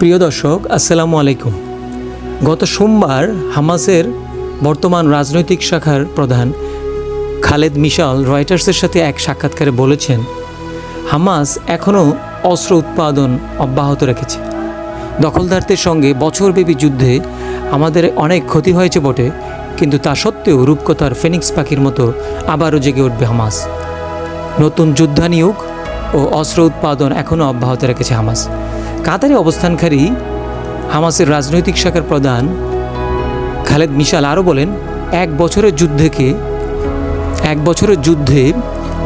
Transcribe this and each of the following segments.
প্রিয় দর্শক, আসসালামু আলাইকুম। গত সোমবার হামাসের বর্তমান রাজনৈতিক শাখার প্রধান খালেদ মিশাল রয়টার্সের সাথে এক সাক্ষাৎকারে বলেছেন, হামাস এখনও অস্ত্র উৎপাদন অব্যাহত রেখেছে। দখলদারদের সঙ্গে বছরব্যাপী যুদ্ধে আমাদের অনেক ক্ষতি হয়েছে বটে, কিন্তু তা সত্ত্বেও রূপকথার ফেনিক্স পাখির মতো আবারও জেগে উঠবে হামাস। নতুন যুদ্ধানিয়োগ ও অস্ত্র উৎপাদন এখনও অব্যাহত রেখেছে হামাস। কাতারে অবস্থানকারী হামাসের রাজনৈতিক শাখার প্রধান খালেদ মিশাল আরও বলেন, এক বছরের যুদ্ধকে, এক বছরের যুদ্ধে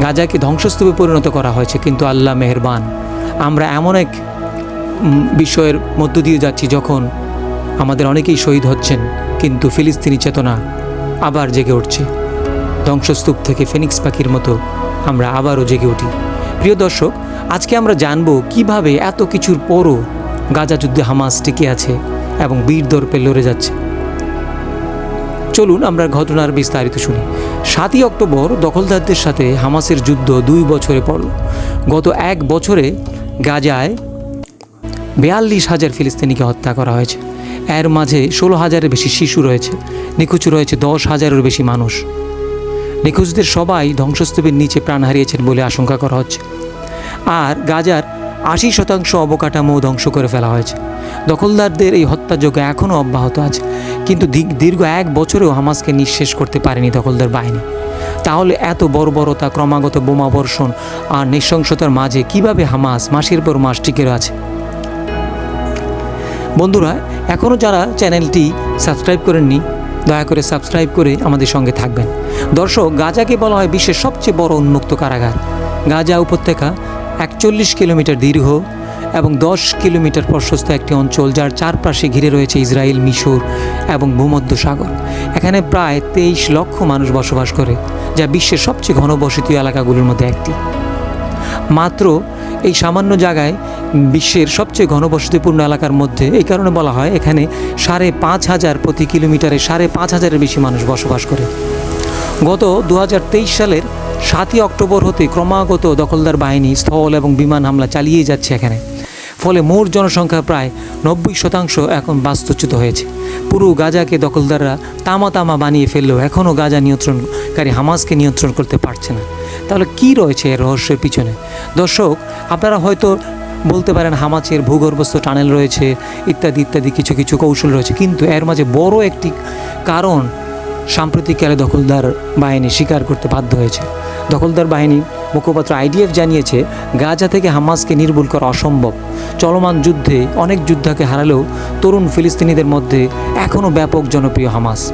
গাজাকে ধ্বংসস্তূপে পরিণত করা হয়েছে, কিন্তু আল্লাহ মেহেরবান। আমরা এমন এক বিষয়ের মধ্য দিয়ে যাচ্ছি যখন আমাদের অনেকেই শহীদ হচ্ছেন, কিন্তু ফিলিস্তিনি চেতনা আবার জেগে উঠছে। ধ্বংসস্তূপ থেকে ফেনিক্স পাখির মতো আমরা আবারও জেগে উঠি। প্রিয় দর্শক আজকে আমরা জানব কীভাবে এত কিছুর পরও গাজা যুদ্ধে হামাস টিকে আছে এবং বীর দর্পে লড়ে যাচ্ছে। চলুন আমরা ঘটনার বিস্তারিত শুনি। সাতই অক্টোবর দখলদারদের সাথে হামাসের যুদ্ধ দুই বছরে পড়ল। গত এক বছরে গাজায় বেয়াল্লিশ হাজার ফিলিস্তিনিকে হত্যা করা হয়েছে। এর মাঝে ষোলো হাজারের বেশি শিশু রয়েছে, নিখোঁজ রয়েছে দশ হাজারের বেশি মানুষ। নিখোঁজদের সবাই ধ্বংসস্তূপের নিচে প্রাণ হারিয়েছেন বলে আশঙ্কা করা হচ্ছে। আর গাজার আশি শতাংশ অবকাঠামো ধ্বংস করে ফেলা হয়েছে। দখলদারদের এই হত্যাযজ্ঞ এখনও অব্যাহত আছে, কিন্তু দীর্ঘ- এক বছরেও হামাসকে নিঃশেষ করতে পারেনি দখলদার বাহিনী। তাহলে এত বর্বরতা, ক্রমাগত বোমা বর্ষণ আর নৃশংসতার মাঝে কীভাবে হামাস মাসের পর মাস টিকে আছে বন্ধুরা, এখনও যারা চ্যানেলটি সাবস্ক্রাইব করেননি, দয়া করে সাবস্ক্রাইব করে আমাদের সঙ্গে থাকবেন। দর্শক, গাজাকে বলা হয় বিশ্বের সবচেয়ে বড় উন্মুক্ত কারাগার। গাজা উপত্যকা একচল্লিশ কিলোমিটার দীর্ঘ এবং দশ কিলোমিটার প্রশস্ত একটি অঞ্চল যার চারপাশে ঘিরে রয়েছে ইসরায়েল, মিশর এবং ভূমধ্য সাগর। এখানে প্রায় তেইশ লক্ষ মানুষ বসবাস করে, যা বিশ্বের সবচেয়ে ঘনবসতি এলাকাগুলোর মধ্যে একটি। মাত্র এই সামান্য জায়গায় বিশ্বের সবচেয়ে ঘনবসতিপূর্ণ এলাকার মধ্যে এই কারণে বলা হয় এখানে সাড়ে পাঁচ হাজার প্রতি কিলোমিটারে সাড়ে পাঁচ হাজারের বেশি মানুষ বসবাস করে। গত দু হাজার তেইশ সালের সাতই অক্টোবর হতে ক্রমাগত দখলদার বাহিনী স্থল এবং বিমান হামলা চালিয়ে যাচ্ছে এখানে। ফলে মোট জনসংখ্যা প্রায় নব্বই শতাংশ এখন বাস্তুচ্যুত হয়েছে। পুরো গাজাকে দখলদাররা তামা তামা বানিয়ে ফেললেও এখনও গাজা নিয়ন্ত্রণকারী হামাসকে নিয়ন্ত্রণ করতে পারছে না। তাহলে কি রয়েছে এর রহস্যের পিছনে? দর্শক, আপনারা হয়তো বলতে পারেন হামাচের ভূগর্ভস্থ টানেল রয়েছে, ইত্যাদি ইত্যাদি কিছু কিছু কৌশল রয়েছে। কিন্তু এর মাঝে বড় একটি কারণ সাম্প্রতিককালে দখলদার বাহিনী স্বীকার করতে বাধ্য হয়েছে। দখলদার বাহিনী মুখপাত্র আইডিএফ জানিয়েছে, গাজা থেকে হামাসকে নির্মূল করা অসম্ভব। চলমান যুদ্ধে অনেক যুদ্ধাকে হারালেও তরুণ ফিলিস্তিনিদের মধ্যে এখনও ব্যাপক জনপ্রিয় হামাস।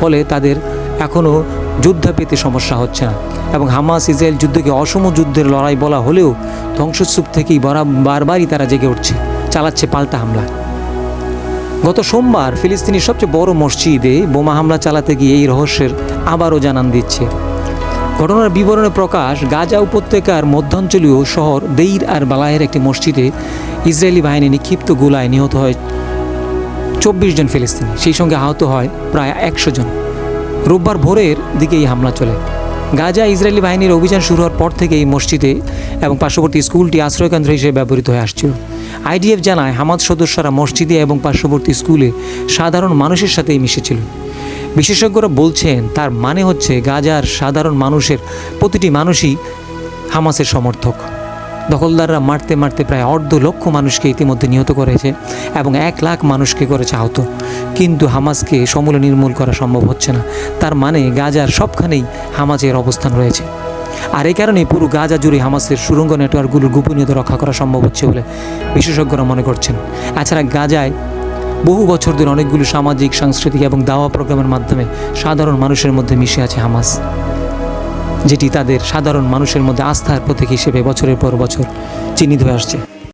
ফলে তাদের এখনও যুদ্ধ পেতে সমস্যা হচ্ছে না এবং হামাস ইসরায়েল যুদ্ধকে অসম যুদ্ধের লড়াই বলা হলেও ধ্বংসস্তূপ থেকেই বরা বারবারই তারা জেগে উঠছে, চালাচ্ছে পাল্টা হামলা। গত সোমবার ফিলিস্তিনের সবচেয়ে বড় মসজিদে বোমা হামলা চালাতে গিয়ে এই রহস্যের আবারও জানান দিচ্ছে। ঘটনার বিবরণে প্রকাশ, গাজা উপত্যকার মধ্যাঞ্চলীয় শহর দেইর আর বালায়ের একটি মসজিদে ইসরায়েলি বাহিনী নিক্ষিপ্ত গোলায় নিহত হয় চব্বিশ জন ফিলিস্তিনি। সেই সঙ্গে আহত হয় প্রায় একশো জন। রোববার ভোরের দিকে এই হামলা চলে। গাজা ইসরায়েলি বাহিনীর অভিযান শুরু হওয়ার পর থেকে এই মসজিদে এবং পার্শ্ববর্তী স্কুলটি আশ্রয়কেন্দ্র হিসেবে ব্যবহৃত হয়ে আসছিল। আইডিএফ জানায় হামাদ সদস্যরা মসজিদে এবং পার্শ্ববর্তী স্কুলে সাধারণ মানুষের সাথেই মিশেছিল। বিশেষজ্ঞরা বলছেন, তার মানে হচ্ছে গাজার সাধারণ মানুষের প্রতিটি মানুষই হামাসের সমর্থক। দখলদাররা মারতে মারতে প্রায় অর্ধ লক্ষ মানুষকে ইতিমধ্যে নিহত করেছে এবং এক লাখ মানুষকে করেছে আহত। কিন্তু হামাসকে সমূলে নির্মূল করা সম্ভব হচ্ছে না। তার মানে গাজার সবখানেই হামাজের অবস্থান রয়েছে। আর এই কারণে পুরো গাজা জুড়ে হামাসের সুরঙ্গ নেটওয়ার্কগুলোর গোপনীয়তা রক্ষা করা সম্ভব হচ্ছে বলে বিশেষজ্ঞরা মনে করছেন। এছাড়া গাজায় বহু বছর ধরে অনেকগুলো সামাজিক, সাংস্কৃতিক এবং দাওয়া প্রোগ্রামের মাধ্যমে সাধারণ মানুষের মধ্যে মিশে আছে হামাস। যেটি তাদের সাধারণ মানুষের মধ্যে আস্থার প্রতীক হিসেবে বছরের পর বছর চিহ্নিত হয়ে আসছে।